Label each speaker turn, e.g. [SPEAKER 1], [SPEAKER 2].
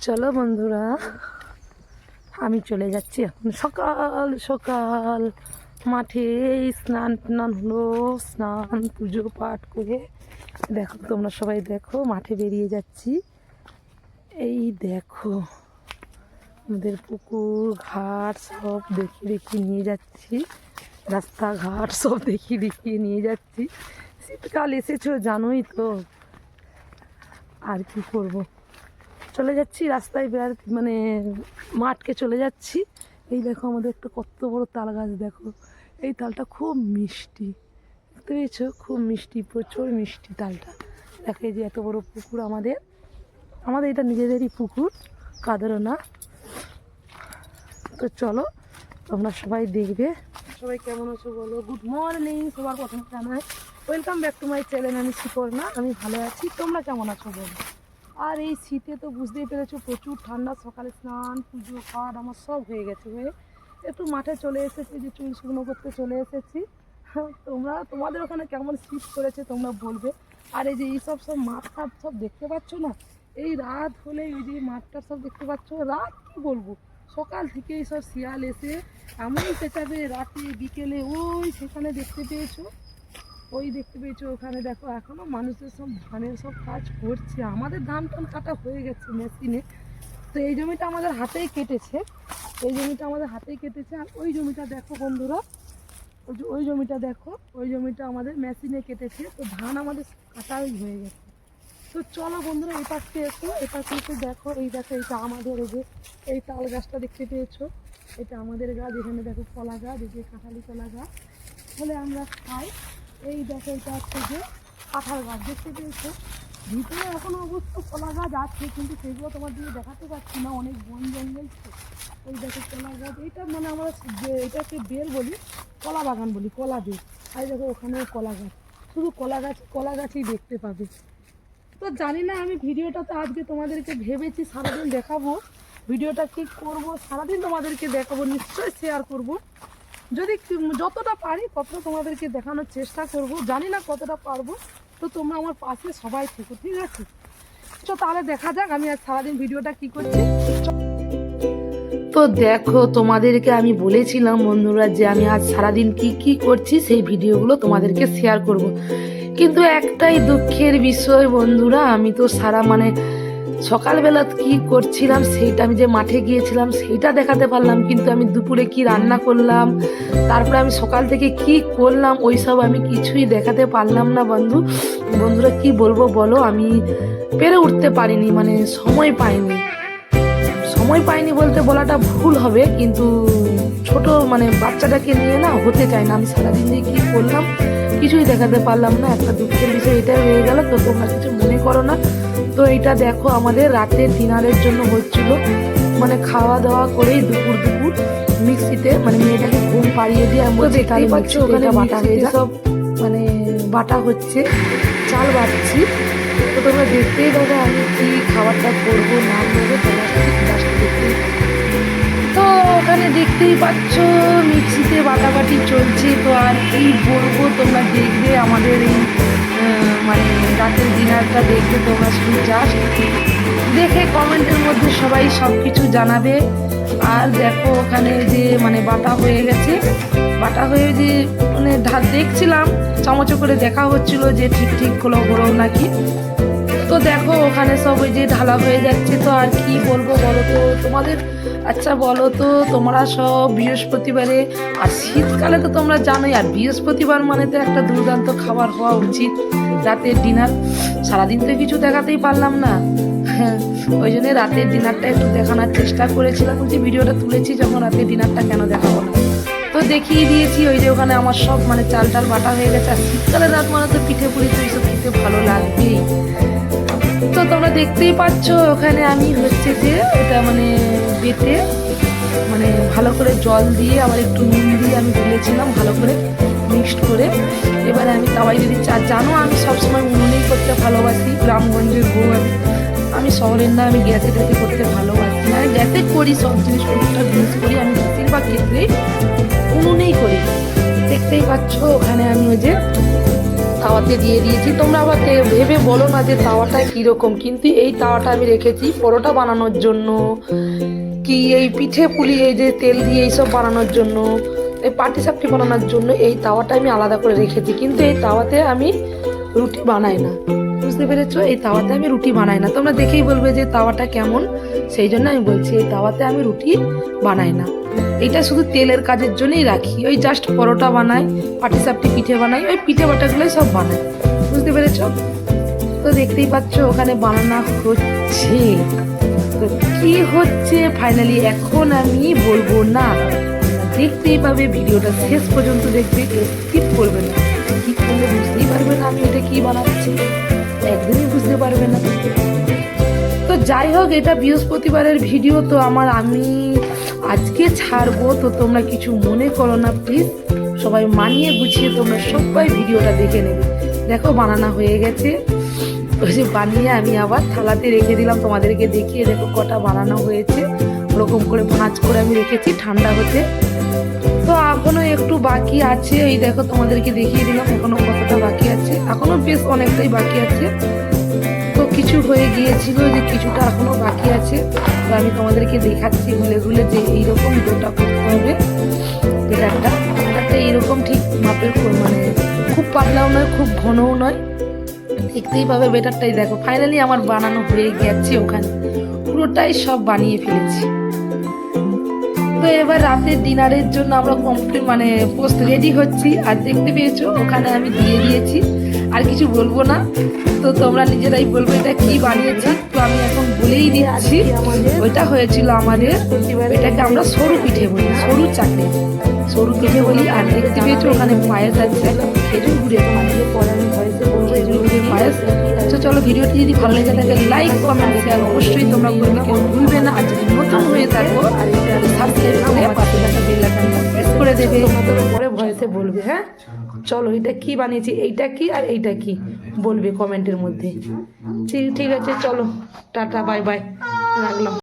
[SPEAKER 1] চলো বন্ধুরা, আমি চলে যাচ্ছি এখন। সকাল সকাল। মাঠে স্নান টান হলো, স্নান, পুজো, পাঠ করে। দেখো, তোমরা সবাই দেখো, মাঠে বেরিয়ে যাচ্ছি। এই দেখো, আমাদের পুকুর, ঘাট সব দেখিয়ে দেখিয়ে নিয়ে যাচ্ছি। রাস্তাঘাট সব দেখি দেখিয়ে নিয়ে যাচ্ছি। শীতকাল এসেছ, জানোই তো। আর কি করব? চলে যাচ্ছি, রাস্তায় বের মানে মাঠকে চলে যাচ্ছি। এই দেখো আমাদের একটা কত বড় তাল গাছ, দেখো। এই তালটা খুব মিষ্টি। দেখতে পেয়েছ? খুব মিষ্টি, প্রচুর মিষ্টি তালটা। দেখো এই যে এত বড় পুকুর আমাদের। আমাদের এটা নিজেদেরই পুকুর, কাদেরও না। তো চলো, তোমরা সবাই দেখবে। সবাই কেমন আছো বলো? গুড মর্নিং সবার প্রথম জানাই। Welcome back to my channel আমি শিকর না আমি ভালো আছি। তোমরা কেমন আছো বলো? আর এই শীতে তো বুঝতেই পেরেছ প্রচুর ঠান্ডা, সকালে স্নান, পুজো, পাঠ আমার সব হয়ে গেছে হয়ে। একটু মাঠে চলে এসেছি, যে চুল শুকনো করতে চলে এসেছি। তোমরা, তোমাদের ওখানে কেমন শীত করেছে তোমরা বলবে। আর এই যে এইসব সব মাঠ ফাট সব দেখতে পাচ্ছ না? এই রাত হলে এই যে মাঠটা সব দেখতে পাচ্ছ রাত কী বলব? সকাল থেকে সব শিয়াল এসে এমন চেঁচাবে, রাতে, বিকেলে, ওই সেখানে দেখতে পেয়েছ। ওই দেখতে পেয়েছ ওখানে, দেখো এখনও মানুষের সব ধানের সব কাজ করছে। আমাদের ধান টান কাটা হয়ে গেছে মেশিনে। তো এই জমিটা আমাদের হাতেই কেটেছে। এই জমিটা আমাদের হাতেই কেটেছে। আর ওই জমিটা দেখো বন্ধুরা, ওই যে ওই জমিটা দেখো, ওই জমিটা আমাদের মেশিনে কেটেছে। তো ধান আমাদের কাটাই হয়ে গেছে। তো চলো বন্ধুরা, এই পাশে এসো, এই পাশে এসে দেখো, এই দেখো, এইটা আমাদের এই যে, এই তাল গাছটা দেখতে পেয়েছ। এটা আমাদের গাছ, এখানে দেখো কলা গাছ, এই যে কাঁঠালি কলা গাছ। ফলে আমরা খাই। এই দেখো, এটা হচ্ছে যে কাঁঠাল গাছ, দেখতে পেয়েছ? ভিতরে এখন অবশ্য কলা গাছ আছে, কিন্তু সেগুলো তোমার দিকে দেখাতে পারছি না, অনেক বন জঙ্গল তো। এই দেখো কলা গাছ, এটা মানে আমরা যে এটাকে বেল বলি, কলা বাগান বলি, কলা বেল। আর দেখো ওখানেও কলা গাছ, শুধু কলা গাছ, কলা গাছই দেখতে পাবে। তো জানি না, আমি ভিডিওটাতে আজকে তোমাদেরকে ভেবেছি সারাদিন দেখাবো। ভিডিওটা কি করব, সারাদিন তোমাদেরকে দেখাবো, নিশ্চয়ই শেয়ার করব। যদি যতটা পারি ততটা তোমাদেরকে দেখানোর চেষ্টা করব, জানি না কতটা পারব, তো তোমরা আমার পাশে সবাই থেকো, ঠিক আছে তো তাহলে দেখা যাক আমি আজ সারাদিন ভিডিওটা কি করছি তো দেখো, তোমাদেরকে আমি বলেছিলাম বন্ধুরা যে আমি আজ সারাদিন কি কি করছি, সেই ভিডিওগুলো তোমাদেরকে শেয়ার করব। কিন্তু একটাই দুঃখের বিষয় বন্ধুরা, আমি তো সারা মানে সকালবেলা কি করছিলাম, সেইটা আমি যে মাঠে গিয়েছিলাম, সেইটা দেখাতে পারলাম, কিন্তু আমি দুপুরে কি রান্না করলাম, তারপরে আমি সকাল থেকে কি করলাম, ওইসব আমি কিছুই দেখাতে পারলাম না বন্ধু। বন্ধুরা, কি বলব বলো, আমি পেরে উঠতে পারিনি মানে সময় পাইনি। সময় পাইনি বলতে বলাটা ভুল হবে, কিন্তু ছোট মানে বাচ্চাটাকে নিয়ে না হতে চায় না, আমি সারাদিন দিয়ে কী করলাম, কিছুই দেখাতে পারলাম না, একটা দুঃখের বিষয় এটা হয়ে গেল, তো তোমরা কিছু মনে করো না। তো এটা দেখো আমাদের রাতের ডিনারের জন্য হচ্ছিল। মানে খাওয়া দাওয়া করেই দুপুর দুপুর মিক্সিতে মানে মেয়েটাকে ঘুম পাড়িয়ে দিয়ে আমি বলছি তাহলে পাচ্ছ ওখানে বাটা হয়ে সব মানে বাটা হচ্ছে। চাল বাটছি। তো তোমরা দেখতেই পাবে আমি কি খাবারটা করব না করব তোমরা দেখতেই তো ওখানে দেখতেই পাচ্ছ মিক্সিতে বাটাবাটি চলছে। তো আর কি বলব তোমরা দেখবে আমাদের এই মানে রাতের ডিনারটা দেখবে তোমরা শুধু জাস্ট দেখে কমেন্টের মধ্যে সবাই সব কিছু জানাবে। আর দেখো ওখানে যে মানে বাটা হয়ে গেছে। বাটা হয়ে যে মানে ঢা দেখছিলাম, চামচ করে দেখা হচ্ছিল যে ঠিক ঠিক হলো হলো নাকি। তো দেখো ওখানে সব ওই যে ঢালা হয়ে যাচ্ছে, তো আর কি বলব বলো তো তোমাদের? আচ্ছা বলো তো, তোমরা সব বৃহস্পতিবারে আর শীতকালে তো তোমরা জানোই, আর বৃহস্পতিবার মানে তো একটা দুর্দান্ত খাবার হওয়া উচিত, রাতের ডিনার। সারাদিন তো কিছু দেখাতেই পারলাম না। ওই জন্য রাতের ডিনারটা একটু দেখানোর চেষ্টা করেছিলাম, যে ভিডিওটা তুলেছি যখন রাতের ডিনারটা কেন দেখাবো না। তো দেখিয়ে দিয়েছি, ওই যে ওখানে আমার সব মানে চাল টাল বাটা হয়ে গেছে, আর শীতকালে রাত মানে তো পিঠে পুলি তো এইসব খেতে ভালো লাগবেই। তো তোমরা দেখতেই পাচ্ছ, ওখানে আমি হচ্ছে যে এটা মানে বেটে মানে ভালো করে জল দিয়ে আবার একটু নুন দিয়ে আমি গুলেছিলাম ভালো করে মিক্সড করে। এবারে আমি তাওয়াই যদি চা জানো আমি সবসময় উনুনেই করতে ভালোবাসি, গ্রামগঞ্জের বউ আমি। আমি শহরের না, আমি গ্যাসে ট্যাসে করতে ভালোবাসি। মানে গ্যাসে করি, সব জিনিস টুকটাক জিনিস করি, আমি বেশিরভাগ ক্ষেত্রেই উনুনেই করি। দেখতেই পাচ্ছ, ওখানে আমি ওই যে তাওয়াতে দিয়ে দিয়েছি। তোমরা আবার ভেবে বলো না যে তাওয়াটা কীরকম। কিন্তু এই তাওয়াটা আমি রেখেছি পরোটা বানানোর জন্য। কি এই পিঠে পুলি, এই যে তেল দিয়ে এইসব বানানোর জন্য, এই পাটি সাপটি বানানোর জন্য এই তাওয়াটা আমি আলাদা করে রেখেছি। কিন্তু এই তাওয়াতে আমি রুটি বানাই না। বুঝতে পেরেছ? এই তাওয়াতে আমি রুটি বানাই না। তোমরা দেখেই বলবে যে তাওয়াটা কেমন। সেই জন্য আমি বলছি, এই তাওয়াতে আমি রুটি বানাই না। এটা শুধু তেলের কাজের জন্যই রাখি। ওই জাস্ট পরোটা বানাই পাটি সাপটি পিঠে বানাই, ওই পিঠে বাটাগুলোই সব বানাই। বুঝতে পেরেছ? তো দেখতেই পাচ্ছ ওখানে বানানো হচ্ছে। তো কি হচ্ছে? ফাইনালি এখন আমি বলব না। দেখতেই পাবে, ভিডিওটা শেষ পর্যন্ত দেখবে স্কিপ করবে না। কি করলে বুঝতেই পারবে না আমি এটা কি বানাচ্ছি। একদমই বুঝতে পারবে না। তো যাই হোক, এটা বৃহস্পতিবারের ভিডিও, তো আমার আমি আজকে ছাড়বো, তো তোমরা কিছু মনে করো না প্লিজ সবাই মানিয়ে গুছিয়ে তোমরা সবাই ভিডিওটা দেখে নেবে। দেখো, বানানো হয়ে গেছে। ওই যে বানিয়ে আমি আবার থালাতে রেখে দিলাম, তোমাদেরকে দেখিয়ে দেখো কটা বানানো হয়েছে। ওরকম করে ভাঁজ করে আমি রেখেছি, ঠান্ডা হতে। তো এখনও একটু বাকি আছে, এই দেখো তোমাদেরকে দেখিয়ে দিলাম এখনও কতটা বাকি আছে। এখনও বেশ অনেকটাই বাকি আছে। কিছু হয়ে গিয়েছিল, যে কিছুটা এখনও বাকি আছে। তো আমি তোমাদেরকে দেখাচ্ছি গুলে গুলে যে এইরকম ডোটা করতে হবে। বেটারটা বেটারটা এইরকম ঠিক মাপের মানে খুব পাতলাও নয়, খুব ঘনও নয়। দেখতেই পাবে বেটারটাই। দেখো ফাইনালি আমার বানানো হয়ে গেছে ওখানে। পুরোটাই সব বানিয়ে ফেলেছি। তো এবার রাতের ডিনারের জন্য আমরা কমপ্লিট মানে পোস্ট রেডি হচ্ছি। আর দেখতে পেয়েছ, ওখানে আমি দিয়ে দিয়েছি। আর কিছু বলব না। তো তোমরা নিজেরাই বলবে এটা কি বানিয়েছি। তো আমি এখন বলেই দিচ্ছি, ওইটা হয়েছিল আমাদের এটাকে আমরা সরু পিঠে বলি, সরু চাকরি সরু পিঠে বলি, আর দেখতে পেয়েছ ওখানে পায়েস আছে খেজুর গুড়ের পায়েস। তো চলো ভিডিওটি যদি ভালো লেগে থাকে লাইক কমেন্ট শেয়ার অবশ্যই তোমরা করবে, কেউ ভুলবে না। আর যদি নতুন হয়ে থাকো ভয়েসে বলবে হ্যাঁ চলো এটা কি বানিয়েছি এইটা কি আর এইটা কি বলবে কমেন্টের মধ্যে ঠিক আছে চলো টাটা বাই বাই রাখলাম